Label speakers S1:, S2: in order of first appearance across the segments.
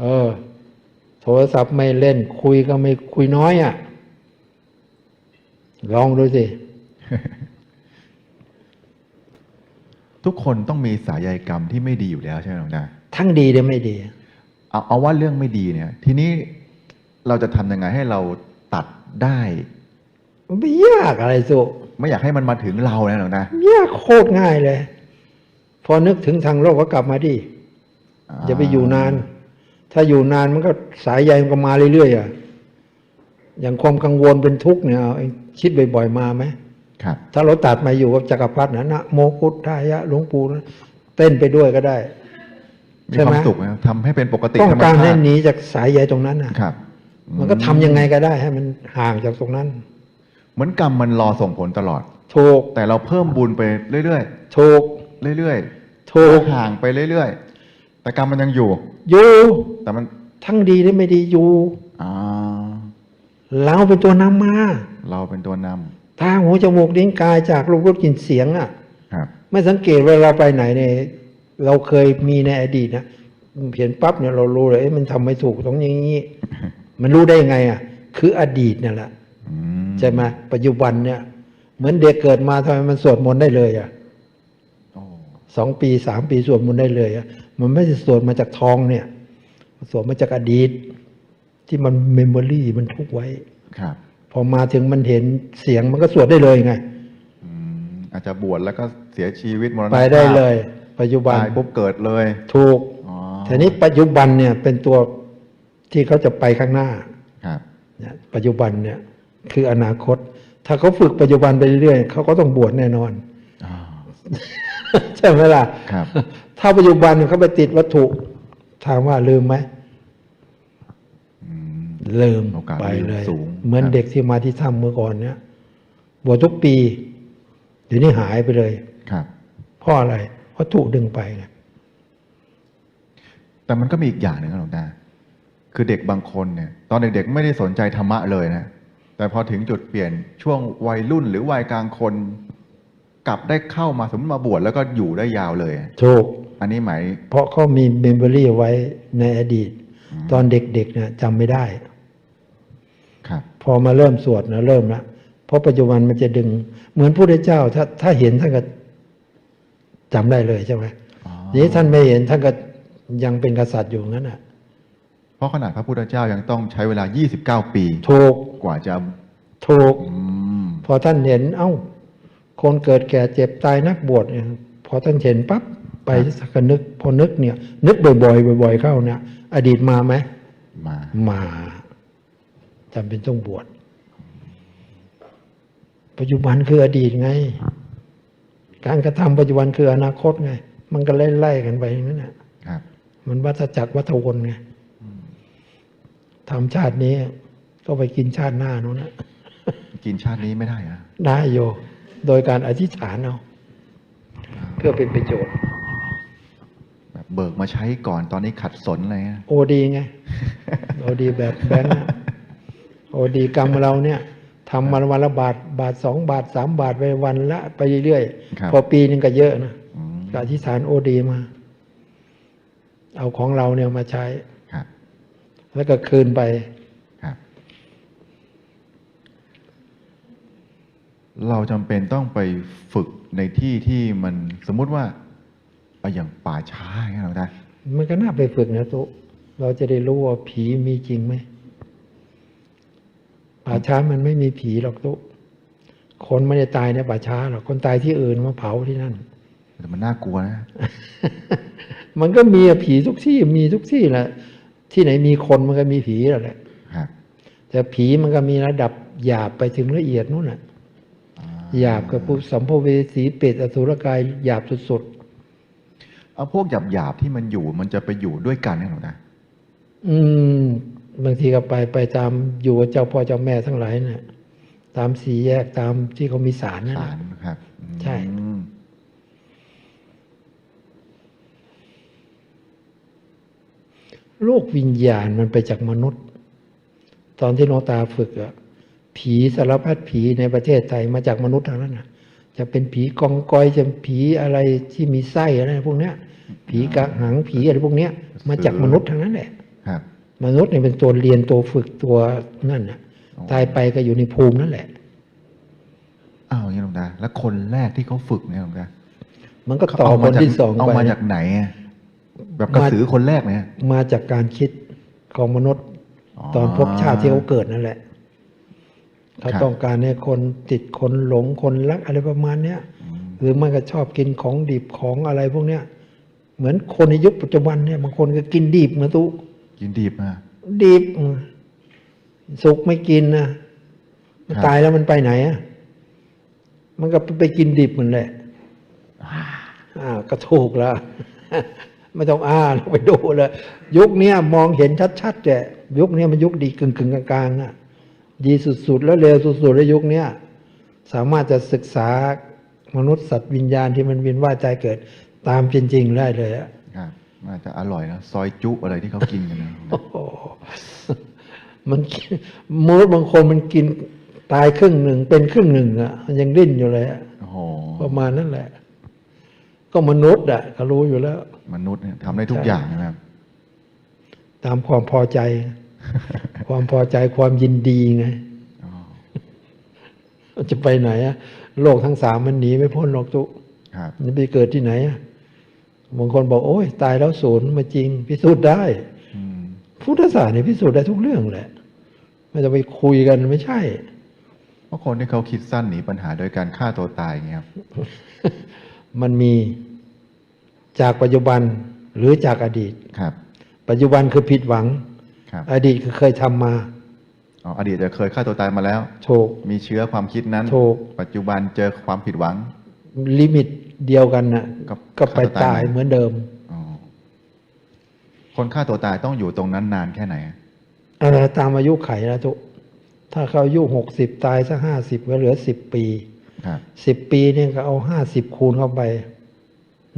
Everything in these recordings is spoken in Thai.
S1: เออ โทรศัพท์ไม่เล่น คุยก็ไม่คุยน้อยอะ่ะ ลองดูสิ
S2: ทุกคนต้องมีสายใยกรรมที่ไม่ดีอยู่แล้วใช่ไหมหลวงตา
S1: ทั้งดีและไม่ดี
S2: เอาเอาว่าเรื่องไม่ดีเนี่ย ทีนี้เราจะทำยังไงให้เราตัดได้
S1: มันไม่ยากอะไรสุ
S2: ไม่อยากให้มันมาถึงเรานะหลวงตายา
S1: กโคตรง่ายเลย พอนึกถึงทางโลกก็กลับมาดิ อย่าไปอยู่นาน ถ้าอยู่นานมันก็สายใยมันก็มาเรื่อยๆอะอย่างความกังวลเป็นทุกข์เนี่ยเอาเองคิดบ่อยๆมาไหม
S2: ครับ
S1: ถ้าเราตัดมาอยู่กับจักรพรรดินะนะโมกุฏทายะหลวงปู่นะเต้นไปด้วยก็ได้
S2: มี
S1: ใช่
S2: ค
S1: ไหม
S2: วามสุขนะทำให้เป็นปกติ
S1: ต้อง
S2: ธรรม
S1: การ
S2: ชา
S1: ให้
S2: ติ
S1: หนีจากสายใยตรงนั้นนะครับ มันก็ทำยังไงก็ได้ ให้มันห่างจากตรงนั้น
S2: เหมือนกรรมมันรอส่งผลตลอด
S1: ถูก
S2: แต่เราเพิ่มบุญไปเรื่อย
S1: ถูก
S2: ๆเรื่อย
S1: ถูก
S2: ๆห่างไปเรื่อยๆ แต่กรรมมันยังอยู่
S1: อยู่
S2: แต่มัน
S1: ทั้งดีและไม่ดีอยู่
S2: อ่า
S1: เราเป็นตัวนำมา
S2: เราเป็นตัวนำ
S1: ตาหูจมูกลิ้นกายจากรูปรสกลิ่นเสียงอะ
S2: ครับ
S1: ไม่สังเกตเวลาเราไปไหนเนี่ยเราเคยมีในอดีตนะเห็นปั๊บเนี่ยเรารู้เลยเอ๊ะมันทำไม่ถูกตรงอย่างนี้ มันรู้ได้ยังไงอะ คืออดีตนั่นแหละ
S2: อืม
S1: ใช่ไหมปัจจุบันเนี่ย เหมือนเด็กเกิดมาทำไมมันสวดมนต์ได้เลยอะ
S2: โอ้
S1: สองปีสามปีสวดมนต์ได้เลยอะมันไม่ได้สวดมาจากทองเนี่ยสวดมาจากอดีต ที่มันเมมโมรี่มันทุกไว้
S2: ครับ
S1: พอมาถึงมันเห็นเสียงมันก็สวดได้เลยไง
S2: อืมอาจจะบวชแล้วก็เสียชีวิตมรณภาพ
S1: ไปได้เลย ปัจจุบัน
S2: ตายปุ๊บเกิดเลย
S1: ถูก
S2: อ๋อ
S1: ทีนี้ปัจจุบันเนี่ยเป็นตัวที่เขาจะไปข้างหน้า
S2: ครับ
S1: เนี่ยปัจจุบันเนี่ยคืออนาคต ถ้าเขาฝึกปัจจุบันไปเรื่อยๆเขาก็ต้องบวชแน่นอน
S2: อ่า
S1: ใช่ไหมล่ะ
S2: ครับ
S1: ถ้าปัจจุบันเขาไปติดวัตถุ ถามว่าลืมไหม
S2: อืม
S1: ลืม
S2: โอกาส
S1: ไปเลย
S2: สูง
S1: เหมือน
S2: ครับ
S1: เด็กที่มาที่ถ้ำเมื่อก่อนเนี่ยบวชทุกปีเดี๋ยวนี้หายไปเลย
S2: ครับ
S1: เพราะอะไรวัตถุดึงไปไง
S2: แต่มันก็มีอีกอย่างหนึ่งครับหลวงตาคือเด็กบางคนเนี่ย ตอนเด็กๆไม่ได้สนใจธรรมะเลยนะแต่พอถึงจุดเปลี่ยนช่วงวัยรุ่นหรือวัยกลางคน กลับได้เข้ามาสมมติมาบวชแล้วก็อยู่ได้ยาวเลย
S1: ถูก
S2: อันนี้หมาย
S1: เพราะเขามีเมมโมรี่ไว้ในอดีต ตอนเด็กๆเนี่ยจำไม่ได้
S2: ครับ
S1: พอมาเริ่มสวดนะเริ่มละเพราะปัจจุบันมันจะดึง เหมือนพระพุทธเจ้า ถ้าถ้าเห็นท่านก็จำได้เลยใช่ไหม
S2: อ๋อ
S1: นี้ท่านไม่เห็นท่านก็ยังเป็นกษัตริย์อยู่งั้นอะ
S2: เพราะขนาดพระพุทธเจ้ายังต้องใช้เวลา 29 ปี
S1: ถูก
S2: กว่าจะ
S1: ถูก
S2: อืม
S1: พอท่านเห็น เอ้า คนเกิดแก่เจ็บตายนักบวชเนี่ยพอท่านเห็นปั๊บไปสักกนึกพอนึกเนี่ย นึกบ่อยๆบ่อยๆเข้าเนี่ยอดีตมาไหม
S2: มา
S1: มาจำเป็นต้องบวชปัจจุบันคืออดีตไง การกระทำปัจจุบันคืออนาคตไง มันก็ไล่ๆกันไปอย่างนั้นแหละ
S2: ครับ
S1: มันวัฏจักรวัฏวนไงทำชาตินี้ ก็ไปกินชาติหน้านู้นนะ
S2: กินชาตินี้ไม่ได้นะ
S1: ได้โย โดยการอธิษฐานเอาเพื่อเป็นประโยชน์
S2: แบบเบิกมาใช้ก่อนตอนนี้ขัดสนอะไรเงี้ย
S1: โอดีไง โอดีแบบแบงค์อะโอดีกรรมเราเนี่ยทำมันวันละบาทบาทสองบาทสามบาทไปวันละ ไปเรื่อย
S2: ครับ
S1: ๆพอปีหนึงก็เยอะนะ
S2: อืม
S1: ก็อธิษฐานโอดีมา เอาของเราเนี่ยมาใช้
S2: ครับ
S1: แล้วก็คืนไป
S2: ครับ เราจำเป็นต้องไปฝึกในที่ที่มันสมมุติว่าเอาอย่างป่าช้าอย่างเงี้ยหรอนะ
S1: มันก็น่าไปฝึกนะตุเราจะได้รู้ว่าผีมีจริงไหมป่าช้ามันไม่มีผีหรอกตุคนไม่ได้ตายในป่าช้าหรอกคนตายที่อื่นมาเผาที่นั่น
S2: แต่มันน่ากลัวนะ
S1: มันก็มีอะผีทุกที่มีทุกที่แหละที่ไหนมีคนมันก็มีผีแล้วแหละ
S2: ครับ
S1: แต่ผีมันก็มีระดับหยาบไปถึงละเอียดนู่นแหละ
S2: อ่า
S1: หยาบกับพวกสัมภเวสีเปรตอสุรกายหยาบสุด
S2: เอาพวกหยาบหยาบๆที่มันอยู่มันจะไปอยู่ด้วยกันเนี่ยหรอนะ
S1: ๆอืม บางทีก็ไปไปตามอยู่กับเจ้าพ่อเจ้าแม่ทั้งหลายน่ะ ตามสีแยกตามที่เขามีศาลนั่น
S2: สา
S1: น่ะ
S2: รนะครับอืม
S1: ใช่ โลกวิญญาณมันไปจากมนุษย์ ตอนที่หลวงตาฝึกอะ ผีสารพัดผีในประเทศไทยมาจากมนุษย์ทั้งนั้นนะจะเป็นผีกองกอยจะผีอะไรที่มีไส้อะไรพวกเนี้ย ผีกระหังผีอะไรพวกเนี้ย มาจากมนุษย์ทั้งนั้นแหละ
S2: ครับ
S1: มนุษย์เนี่ยเป็นตัวเรียนตัวฝึกตัวนั่นน่ะ
S2: อ๋อ
S1: ตายไปก็อยู่ในภูมินั่นแหละ
S2: อ้าวอย่างนี้หลวงตาแล้วคนแรกที่เขาฝึกเนี่ยหลวงตา
S1: มันก็ต่อ
S2: เา
S1: ค
S2: มานจาก
S1: ที่สอง
S2: เอา
S1: ไป
S2: มาจากไหนอะแบบกระ
S1: มา
S2: สือคนแรกเนี่ย
S1: มาจากการคิดของมนุษย์
S2: อ๋อ
S1: ตอนพบชาติที่เขาเกิดนั่นแหละ เขา
S2: ครับ
S1: ต้องการให้คนติดคนหลงคนรักอะไรประมาณเนี้ย
S2: อืม
S1: หรือมันก็ชอบกินของดิบของอะไรพวกเนี้ยเหมือนคนในยุคปัจจุบันเนี่ยบางคนก็กินดิบนะทุ
S2: กินดีบมา
S1: ดิบอืมสุกไม่กินนะมัน
S2: ครับ
S1: ตายแล้วมันไปไหนอะมันก็ไปกินดิบมันแหละอ่าก็ถูกแล้วไม่ต้องอ่านไปดูเลยยุคเนี้ยมองเห็นชัดๆแต่ยุคเนี้ยมันยุคดีกึ่งๆกลางๆอะ ดีสุดๆ แล้วเร็วสุดๆแล้วยุคเนี้ยสามารถจะศึกษามนุษย์สัตว์วิญญาณที่มันเวียนว่ายใจเกิดตามเป็นจริงได้เลยอะ
S2: ครับน่าจะอร่อยนะซอยจุอะไรที่เขากินกันนะ
S1: โอ้โหมันกินมนุษย์บางคนมันกินตายครึ่งหนึ่งเป็นครึ่งหนึ่งอะมันยังดิ้นอยู่เลยอะ
S2: โอ้โห
S1: ประมาณนั้นแหละ ก็มนุษย์อะเขารู้อยู่แล้ว
S2: มนุษย์เนี่ยทำได้ทุก
S1: ใช่
S2: อย่างนะครับ
S1: ตามความพอใจ ความพอใจความยินดีไง
S2: อ๋อ
S1: มันจะไปไหนอะโลกทั้งสามมันหนีไม่พ้นหรอกตุ
S2: ครับ
S1: มันไปเกิดที่ไหนอะบางคนบอกโอ้ยตายแล้วศูนย์ไมาจริง พิสูจน์ได้
S2: อืม
S1: พุทธศาสตร์เนี่ยพิสูจน์ได้ทุกเรื่องแหละ ไม่ต้องไปคุยกันไม่ใช่
S2: เพราะคนที่เขาคิดสั้นหนีปัญหาโดยการฆ่าตัวตายอย่างเงี้ยครับ
S1: มันมีจากปัจจุบันหรือจากอดีต
S2: ครับ
S1: ปัจจุบันคือผิดหวัง
S2: ครับ
S1: อดีตคือเคยทำมา
S2: อ๋ออดีตจะเคยฆ่าตัวตายมาแล้ว
S1: ถูก
S2: มีเชื้อความคิดนั้น
S1: ถูก
S2: ปัจจุบันเจอความผิดหวัง
S1: ลิมิตเดียวกันนะ
S2: ก็
S1: ก็ไป
S2: ฆ่าตัวตาย
S1: ตายเหมือนเดิม
S2: อ๋อคนฆ่าตัวตายต้องอยู่ตรงนั้นนานแค่ไหน
S1: อะไรตามอายุไขนะทุกถ้าเขาอายุหกสิบตายสักห้าสิบก็เหลือสิบปี
S2: ครับ
S1: สิบปีเนี่ยก็เอาห้าสิบคูณเข้าไป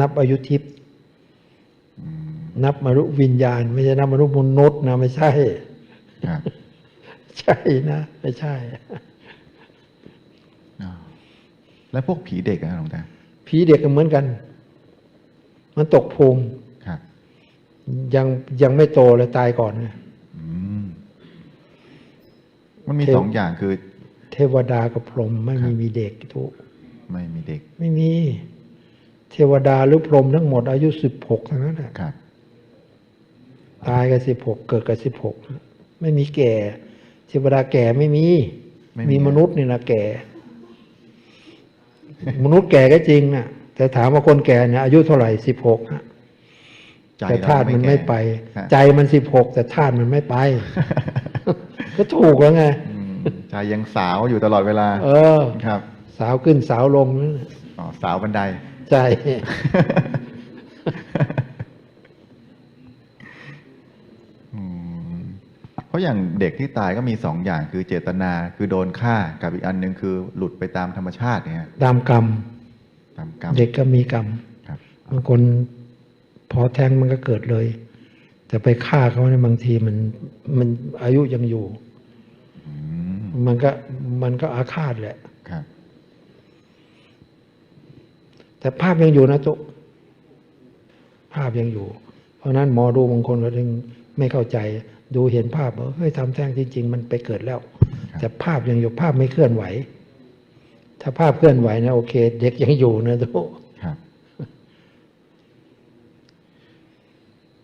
S1: นับอายุทิพย์
S2: อืม
S1: นับมนุษย์วิญญาณ ไม่ใช่นับมนุษย์มนุษย์นะไม่ใช่
S2: ครับ
S1: ใช่นะ ไม่ใช่
S2: อ๋อแล้วพวกผีเด็กอะหลวงตา
S1: ผีเด็กก็เหมือนกัน มันตกภูมิ
S2: ครับ
S1: ยังยังไม่โตเลยตายก่อนไง
S2: อืมมันมี
S1: เทว
S2: สองอย่างคือ
S1: เทวดากับพรหมไม่มีมีเด็กทุก
S2: ไม่มีเด็ก
S1: ไม่มี เทวดาหรือพรหมทั้งหมดอายุสิบหกทั้งนั้นแหละ
S2: ครับ
S1: ตายกับสิบหกเกิดกับสิบหกไม่มีแก่เทวดาแก่ไม่มี
S2: ไม่มี
S1: มีมนุษย์นี่นะแก่ มนุษย์แก่ก็จริงนะแต่ถามว่าคนแก่เนี่ยอายุเท่าไหร่สิบหก
S2: ใจ
S1: แต่ธาตุมันไม่ไป
S2: แก่
S1: ใจมันสิบหกแต่ธาตุมันไม่ไป ก็ถูกแล้วไง
S2: อืมใจยังสาวอยู่ตลอดเวลา
S1: เออ
S2: ครับ
S1: สาวขึ้นสาวลงนั่นน่ะ
S2: อ๋อสาวบันได
S1: ใช่
S2: อืม เพราะอย่างเด็กที่ตายก็มีสองอย่างคือเจตนาคือโดนฆ่ากับอีกอันหนึ่งคือหลุดไปตามธรรมชาติเนี่ย
S1: ตามกรรม
S2: ตามกรรม
S1: เด็กก็มีกรรม
S2: ครับ
S1: บางคนพอแท้งมันก็เกิดเลย แต่ไปฆ่าเขาเนี่ยบางทีมันมันอายุยังอยู่
S2: อืม
S1: มันก็มันก็อาฆาตแหละ
S2: ครับ
S1: แต่ภาพยังอยู่นะจุภาพยังอยู่ เพราะฉะนั้นหมอดูบางคนก็ถึงไม่เข้าใจ ดูเห็นภาพว่าเฮ้ยทำแท้งจริง ๆ มันไปเกิดแล้ว แต่ภาพยังอยู่ภาพไม่เคลื่อนไหว ถ้าภาพเคลื่อนไหวนะโอเค เด็กยังอยู่นะทุก
S2: ครับ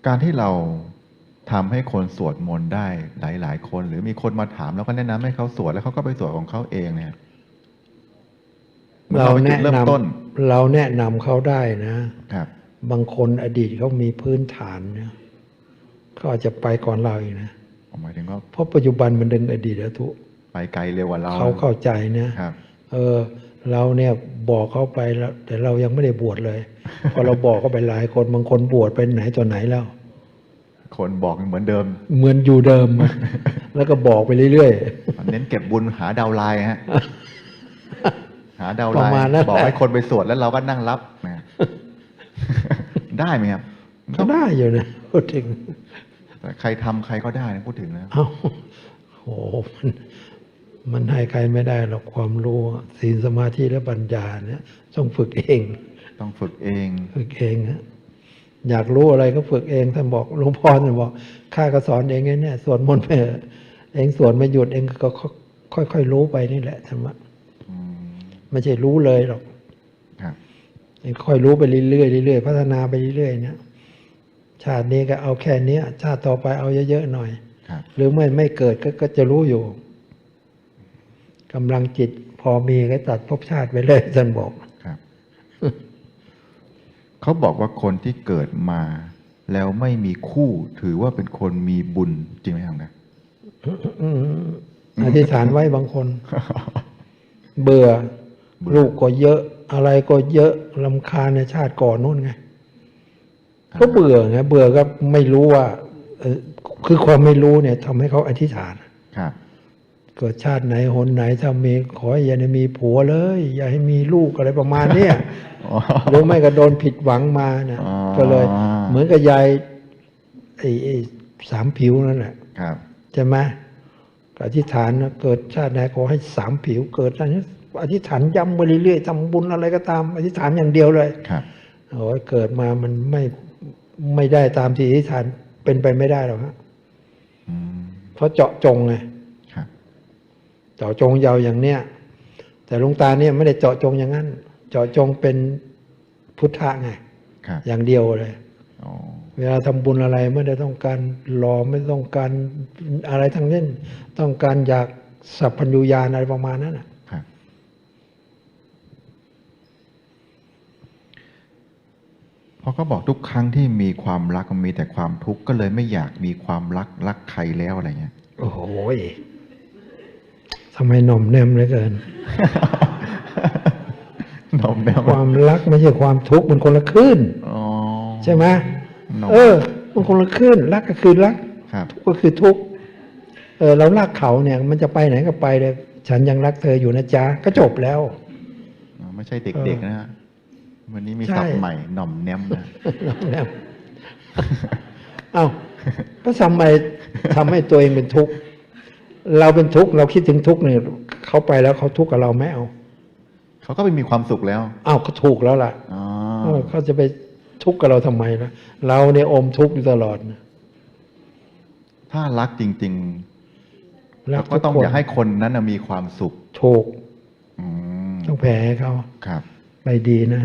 S2: การที่เราทำให้คนสวดมนต์ได้หลาย ๆ คน หรือมีคนมาถามแล้วก็แนะนำให้เขาสวดแล้วเขาก็ไปสวดของเขาเองเนี่ยมัน
S1: เรา
S2: ป็จุ
S1: แนะ
S2: ดเริ่
S1: น
S2: มต้นำ
S1: เราแนะนำเขาได้นะ
S2: ครับ
S1: บางคนอดีตเขามีพื้นฐานเนี่ย เขาอาจจะไปก่อนเราอีกนะ
S2: หมายถึงว่า
S1: เพราะปัจจุบันมันดึงอดีตแล้วทุก
S2: ไปไกลเร็วกว่าเรา
S1: เขาเข้าใจนะ
S2: ครับ
S1: เออเราเนี่ยบอกเขาไปแล้ว แต่เรายังไม่ได้บวชเลย พอเราบอกเขาไปหลายคนบางคนบวชไปไหนตัวไหนแล้ว
S2: คนบอกเหมือนเดิม
S1: เหมือนอยู่เดิม แล้วก็บอกไปเรื่อย
S2: เน้นเก็บบุญหาดาวไลน์ฮะหาดาว
S1: ป
S2: ไล
S1: ระ
S2: น์
S1: มาณนั้น
S2: บอก
S1: แหละ
S2: ให้คนไปสวดแล้วเราก็นั่งรับนะได้ไหมครับ
S1: ๆก็ได้อยู่นะพูดถึง
S2: แต่ ใครทำใครก็ได้นะพูดถึงนะ
S1: เอ้าโหมันมันให้ใครไม่ได้หรอกความรู้อะศีลสมาธิและปัญญาเนี่ยต้องฝึกเอง
S2: ต้องฝึกเอง
S1: ฝึกเองฮะอยากรู้อะไรก็ฝึกเองท่านบอกหลวงพ่อท่านบอกขข้าก็สอนเองไงเนี่ยสวดมนต์ไปเถอะเองสวดไม่หยุดเองก็ค่อยๆรู้ไปนี่แหละธรรมะ
S2: อืม
S1: ไม่ใช่รู้เลยหรอก
S2: ครับ
S1: เองค่อยรู้ไปเรื่อยๆเรื่อยๆพัฒนาไปเรื่อยๆเนี่ย ชาตินี้ก็เอาแค่เนี้ยชาติต่อไปเอาเยอะๆหน่อย
S2: ครับ
S1: หรือไม่ไม่เกิดก็ก็จะรู้อยู่กำลังจิตพอมีก็ตัดภพชาติไปเลยท่านบอก
S2: ครับเขาบอกว่าคนที่เกิดมา แล้วไม่มีคู่ถือว่าเป็นคนมีบุญจริงไหมครับนะ
S1: อืมอธิษฐานไว้บางคนเบื่อ
S2: เบื่อ
S1: ลูกก็เยอะ อะไรก็เยอะลำคาญในชาติก่อนนู่นไง ก็เบื่อไงเบื่อก็ไม่รู้ว่าเออคือความไม่รู้เนี่ยทำให้เขาอธิษฐาน
S2: ครับ
S1: เกิดชาติไหนหนไหนถ้ามีขออย่าได้มีผัวเลย อย่าให้มีลูกอะไรประมาณเนี้ย
S2: อ๋อ
S1: หรือไม่ก็โดนผิดหวังมาเนี่ย
S2: อ๋อ
S1: ก็เลย เหมือนกับยายไอ้ไอ้สามผิวนั่นแหละ
S2: ครับ
S1: ใช่ไหมก็อธิษฐานนะเกิดชาติไหนขอให้สามผิวเกิดอะไรนี้อธิษฐานย้ำไปเรื่อยๆทำบุญอะไรก็ตาม อธิษฐานอย่างเดียวเลย
S2: ครับ
S1: โอ้ยเกิดมามันไม่ ไม่ได้ตามที่อธิษฐานเป็นไปไม่ได้หรอกฮะ
S2: อืม
S1: เพราะเจาะจงไง
S2: ครับ
S1: เจาะจงยาวอย่างเนี้ยแต่หลวงตาเนี่ยไม่ได้เจาะจงอย่างนั้น เจาะจงเป็นพุทธะไง
S2: ครับ
S1: อย่างเดียวเลย
S2: อ๋อ
S1: เวลาทำบุญอะไรไม่ได้ต้องการรอไม่ต้องการอะไรทั้งนั้นต้องการอยากสัพพัญญูญาณอะไรประมาณนั้นน่ะ
S2: ครับ เพราะเขาบอกทุกครั้งที่มีความรักมันมีแต่ความทุกข์ก็เลยไม่อยากมีความรักรักใครแล้วอะไรเงี้ย
S1: โอ้โหยทำไมหน่อมแนมเหลือเกิน
S2: นมแนว
S1: ความรักไม่ใช่ความทุกข์มันคนละคลื่น
S2: อ๋อ
S1: ใช่ไหม
S2: นม
S1: เออ มันคนละคลื่นรักก็คือรัก
S2: ครับ
S1: ทุกข์ก็คือทุกข์เออเรารักเขาเนี่ย มันจะไปไหนก็ไปเลยฉันยังรักเธออยู่นะจ๊ะก็จบแล้ว
S2: อ๋อไม่ใช่เด็กๆนะฮะ วันนี้มี
S1: ใช่
S2: ศัพท์ใหม่หน่อมแนมนะ
S1: หน่อมแนมเอ้าก็ทำไมทำให้ตัวเองเป็นทุกข์เราเป็นทุกข์เราคิดถึงทุกข์เนี่ยเขาไปแล้วเขาทุกข์กับเราไหมเอา
S2: เขาก็ไปมีความสุขแล้ว
S1: เอ้าก็ถูกแล้วล่ะ
S2: อ๋อ
S1: เออเขาจะไปทุกข์กับเราทำไมล่ะเราเนี่ยอมทุกข์อยู่ตลอดนะ
S2: ถ้ารักจริงๆ
S1: รั
S2: เรา
S1: ก
S2: ก็
S1: ทุก
S2: ต้อง
S1: คน
S2: อยากให้คนนั้นน่ะมีความสุข
S1: ถูก
S2: อืม
S1: ต้องแผ่ให้เขา
S2: ครับ
S1: ไปดีนะ